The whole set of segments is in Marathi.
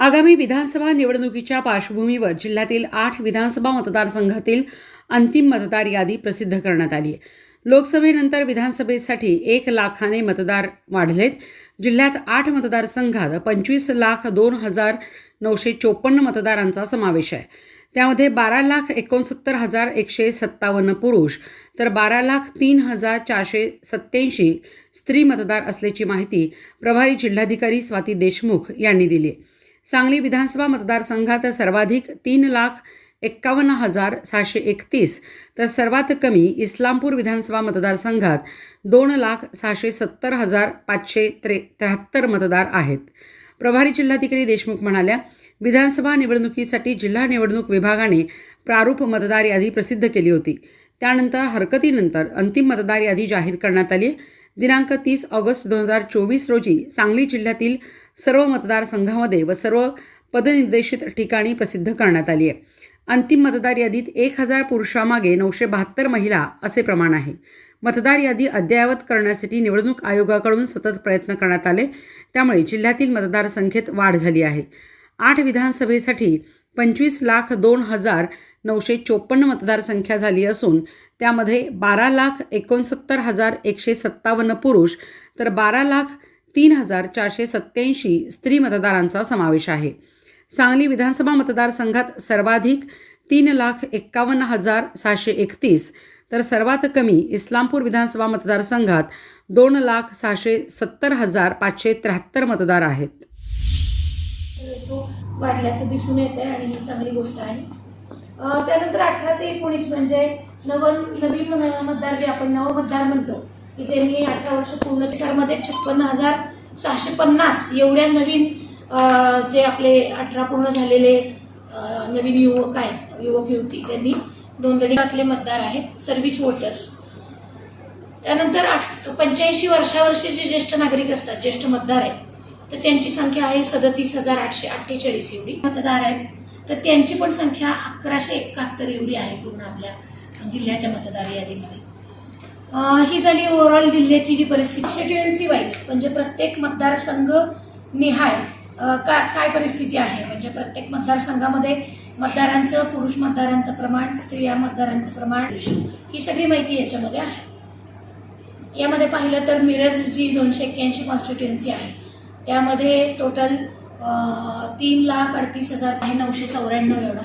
आगामी विधानसभा निवडणुकीच्या पार्श्वभूमीवर जिल्ह्यातील आठ विधानसभा मतदारसंघातील अंतिम मतदार यादी प्रसिद्ध करण्यात आली आहे. लोकसभेनंतर विधानसभेसाठी एक लाखाने मतदार वाढलेत. जिल्ह्यात आठ मतदारसंघात पंचवीस लाख दोन हजार नऊशे चोपन्न मतदारांचा समावेश आहे. त्यामध्ये बारा लाख एकोणसत्तर हजार एकशे सत्तावन्न पुरुष तर बारा लाख तीन हजार चारशे सत्याऐंशी स्त्री मतदार असल्याची माहिती प्रभारी जिल्हाधिकारी स्वाती देशमुख यांनी दिली आहे. सांगली विधानसभा मतदारसंघात सर्वाधिक तीन लाख एक्कावन्न हजार सहाशे एकतीस तर सर्वात कमी इस्लामपूर विधानसभा मतदारसंघात दोन लाख सहाशे सत्तर हजार पाचशे त्रे त्र्याहत्तर मतदार आहेत. प्रभारी जिल्हाधिकारी देशमुख म्हणाल्या विधानसभा निवडणुकीसाठी जिल्हा निवडणूक विभागाने प्रारूप मतदार यादी प्रसिद्ध केली होती. त्यानंतर हरकतीनंतर अंतिम मतदार यादी जाहीर करण्यात आली. दिनांक तीस ऑगस्ट दोन हजार चोवीस रोजी सांगली जिल्ह्यातील सर्व मतदारसंघामध्ये व सर्व पदनिर्देशित ठिकाणी प्रसिद्ध करण्यात आली आहे. अंतिम मतदार यादीत एक हजार पुरुषामागे नऊशे बहात्तर महिला असे प्रमाण आहे. मतदार यादी अद्ययावत करण्यासाठी निवडणूक आयोगाकडून सतत प्रयत्न करण्यात आले. त्यामुळे जिल्ह्यातील मतदारसंख्येत वाढ झाली आहे. आठ विधानसभेसाठी पंचवीस लाख दोन हजार नऊशे चोपन्न मतदारसंख्या झाली असून त्यामध्ये बारा लाख एकोणसत्तर हजार एकशे सत्तावन्न पुरुष तर बारा लाख तीन हजार चारशे सत्याऐंशी स्त्री मतदारांचा समावेश आहे. सांगली विधानसभा मतदारसंघात सर्वाधिक तीन लाख एक्कावन्न हजार सहाशे एकतीस तर सर्वात कमी इस्लामपूर विधानसभा मतदारसंघात दोन लाख सहाशे सत्तर हजार पाचशे त्र्याहत्तर मतदार आहेत. वाढल्याचं दिसून येत आहे आणि ही चांगली गोष्ट आहे. त्यानंतर अठरा ते एकोणीस म्हणजे नव नवीन मतदार जे आपण नवमतदार म्हणतो की ज्यांनी अठरा वर्ष पूर्ण सरमध्ये छप्पन्न हजार सहाशे पन्नास एवढ्या नवीन जे आपले अठरा पूर्ण झालेले नवीन युवक आहेत युवक युवती त्यांनी नोंदणीतले मतदार आहेत सर्व्हिस वोटर्स त्यानंतर पंच्याऐंशी वर्षावरचे जे ज्येष्ठ नागरिक असतात ज्येष्ठ मतदार आहेत तर त्यांची संख्या आहे सदतीस हजार आठशे अठ्ठेचाळीस एवढी मतदार आहेत. तर त्यांची पण संख्या अकराशे एकाहत्तर एवढी आहे पूर्ण आपल्या जिल्ह्याच्या मतदार यादीमध्ये. ही झाली ओव्हरऑल जिल्ह्याची जी परिस्थिती. कॉन्स्टिट्युएन्सी वाईज म्हणजे प्रत्येक मतदारसंघ निहाय का काय परिस्थिती आहे? म्हणजे प्रत्येक मतदारसंघामध्ये मतदारांचं पुरुष मतदारांचं प्रमाण स्त्रिया मतदारांचं प्रमाण ही सगळी माहिती याच्यामध्ये आहे. यामध्ये पाहिलं तर मिरज जी दोनशे एक्क्याऐंशी कॉन्स्टिट्युएन्सी आहे त्यामध्ये टोटल तीन लाख अडतीस हजार आहे नऊशे चौऱ्याण्णव एवढा.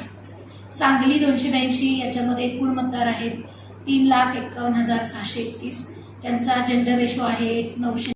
सांगली दोनशे ब्याऐंशी याच्यामध्ये एकूण मतदार आहेत. तीन लाख एक्कावन्न हजार सहाशे एकतीस. त्यांचा जेंडर रेशो आहे नऊशे